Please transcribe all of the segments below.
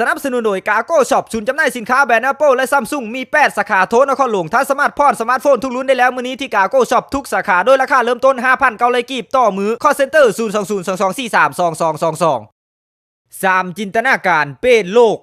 สนับสนุนโดยกาโก้ช็อปศูนย์จำหน่ายสินค้าแบรนด์ Apple และซัมซุงมี8สาขาโทนนครหลวงท่านสมารถพอดสมาร์ทโฟนทุกรุ่นได้แล้ว มือนี้ที่กาโก้ช็อปทุกสาขา โดยราคาเริ่มต้น 5,000เกาเลยกีบต่อมือ call center 0 2 0 2 2 4 3 2 2 2 2 3 จินตนาการเป็นโลก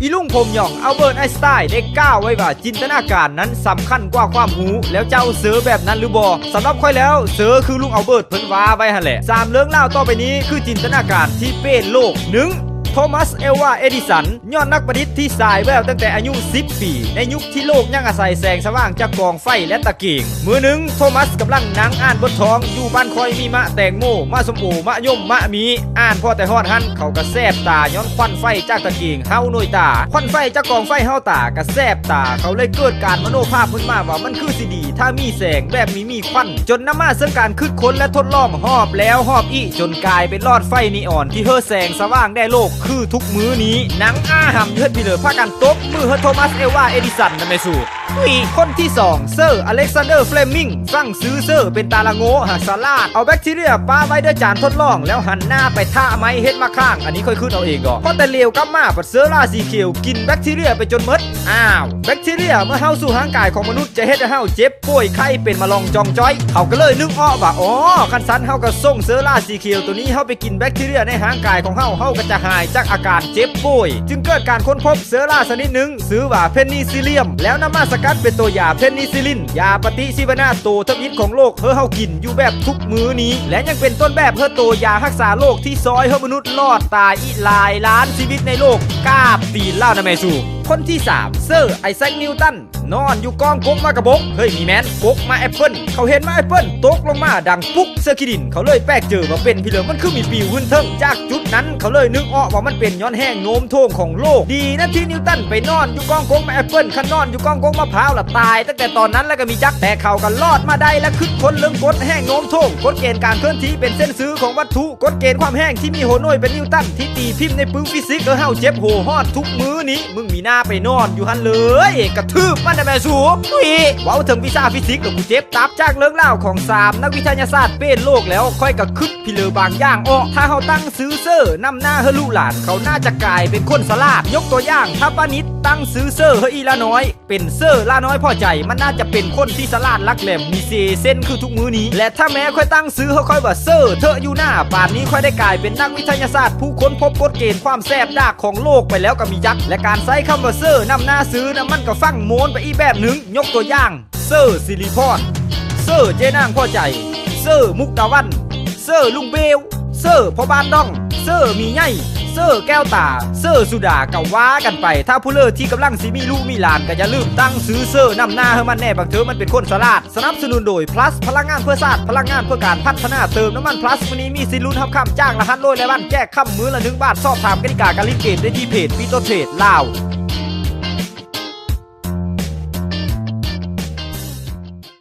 อีลุงผมหย่องอัลเบิร์ตไอสไตน์ได้กล่าวไว้ว่าจินตนาการนั้นสำคัญกว่าความหูแล้วเจ้าเสือแบบนั้นหรือบอสำหรับค่อยแล้วเสือคือลุงอัลเบิร์ตเพิ่นว่าไว้หั่นแหละสามเรื่องเล่าต่อไปนี้คือจินตนาการที่เป็นโลกหนึ่ง โทมัสเอลวาเอดิสันยอดนักประดิษฐ์ที่สายแววตั้งแต่อายุ 10 ปี ในยุคที่โลกยังอาศัยแสงสว่างจากกองไฟและตะเกียงมือหนึ่งโทมัสกำลังนั่งอ่านบนท้อง อยู่บ้านคอยมีมะแตงโมมะสมโอมะยมมะมีอ่านพ่อแต่ฮอดหันเขาก็แซบตาย้อนควันไฟจากตะเกียงเฮาหน่วยตาควันไฟจากกองไฟเฮาตาก็แซบตาเขาเลยเกิดการมโนภาพขึ้นมาว่ามันคือสิดี ถ้ามีแสงแบบมีมีควันจนนำมาซึ่งการคิดค้นและทดลองหอบแล้วหอบอีจนกลายเป็นลอดไฟนีออนที่เฮอแสงสว่างได้โลกคือทุกมื้อนี้หนังอาหำเฮ็ดพี่เหลือพากันตบมือเฮดโทมัสเอวาเอดิสันนะแม่สู่ คนที่สองเซอร์อเล็กซานเดอร์เฟลมิงสั่งซื้อเซอร์เป็นตาละโงหาสลาด เอาแบคทีเรียป้าไว้ด้วยจานทดลอง แล้วหันหน้าไปท่าไม้เฮ็ดมาข้าง อันนี้ค่อยขึ้นเอาเองก่อนพอแต่เลวกับมาปัดเซอร์ราสีเขียวกินแบคทีเรียไปจนมดอ้าวแบคทีเรียเมื่อเข้าสู่ร่างกายของมนุษย์จะเฮ็ดให้เฮาเจ็บป่วยไข้เป็นมาลองจองจ้อยเขาก็เลยนึกอ้อว่าอ๋อคันสันเฮาก็ส่งเซอร์ราสีเขียวตัวนี้เฮาไปกินแบคทีเรียในร่างกายของเฮาเฮาก็จะหายจากอาการเจ็บป่วย จึงเกิดการค้นพบเซอร์ราชนิดหนึ่งซื้อว่าเพนนิซิเลียม แล้วนำมาสกัสเป็นตัวยาเพนนิซิลิน ยาปฏิชีวนะโตทวิตของโลกเฮอเฮากินอยู่แบบทุกมื้อนี้ และยังเป็นต้นแบบเฮอโตยารักษาโรคที่ซอยเฮอมนุษย์รอดตายอีหลายล้านชีวิตในโลกกาบตีนเล่านะแม่สู่คนที่ 3 เซอร์ไอแซคนิวตัน นอนอยู่กองกกมากระบกเฮ้ยมีแมนกกมาแอปเปิลเขาเห็นมาแอปเปิลตกลงมาดังปุ๊กเซอร์คิดิน เขาเลยแปลกเจอว่าเป็นพี่เหลือมันคือมีปิวขึ้นเทิงจากจุดนั้นเขาเลยนึกออกว่ามันเป็นย้อนแห้งโน้มถ่วงของโลก ดีนะที่นิวตันไปนอนอยู่กองกกมาแอปเปิลขันนอนอยู่กองกกมะพร้าวละตาย ตั้งแต่ตอนนั้นแล้วก็มีจักแต่เขากันรอดมาได้และคึดค้นเรื่องกฎแห้งโน้มถ่วงกฎเกณฑ์การเคลื่อนที่เป็นเส้นซื้อของวัตถุกฎเกณฑ์ความแห้งที่มีโหน่วยเป็นนิวตันที่ตีพิมพ์ในปึ้งฟิสิกส์เออเฮาเจ็บโหฮอดทุกมื้อนี้มึงมีหน้าไปนอนอยู่หันเลย กระทืบมันแม่สูอุ้ยว้าวถึงวิชาฟิสิกส์แล้วกูเจ็บตับจากเรื่องเล่าของสามนักวิทยาศาสตร์เป็นโลกแล้วค่อยกระคึดพิเลอบางอย่างออกถ้าเขาตั้งซื้อเซอร์นำหน้าเฮลูหลาน เขาน่าจะกลายเป็นคนสลาดยกตัวอย่างถ้าป้านิดตั้งซื้อเซอร์เฮอีละน้อย เป็นเซอร์ละน้อยพอใจมันน่าจะเป็นคนที่สลาดลักแหลมมีเซเส้นคือทุกมื้อนี้ และถ้าแม้ค่อยตั้งซื้อเขาค่อยว่าเซอร์เธออยู่หน้าป่านนี้ค่อยได้กลายเป็นนักวิทยาศาสตร์ ผู้ค้นพบกฎเกณฑ์ความแสบดากของโลกไปแล้วก็มียักษ์และการใช้คำว่าเซอร์นำหน้าซื้อนะมันก็ฟังโมนไปอีแบบหนึ่งยกตัวอย่าง เซอร์ซิลิพอนเซอร์เจนางพ่อใจ เซอร์มุกตะวัน เซอร์ลุงเบล เซอร์พ่อบ้านดอง เซอร์มีไงเซอร์แก้วตา เซอร์สุดาก็ว่ากันไป ถ้าผู้เลิศที่กำลังสิมีลูกมีหลานก็อย่าลืมตั้งซื้อเซอร์นำหน้าให้มันแน่บางเธอมันเป็นคนสลาด สนับสนุนโดย plus พลังงานเพื่อศาสตร์พลังงานเพื่อการพัฒนาเติมน้ำมัน plus วันนี้มีสิทธิ์ลุ้นทับคำจ้างรหัสโลยและบ้านแจกคำมือละหนึ่งบาทสอบถามกติกาการล่นเกมได้ที่เพจปีโตเทรดลาว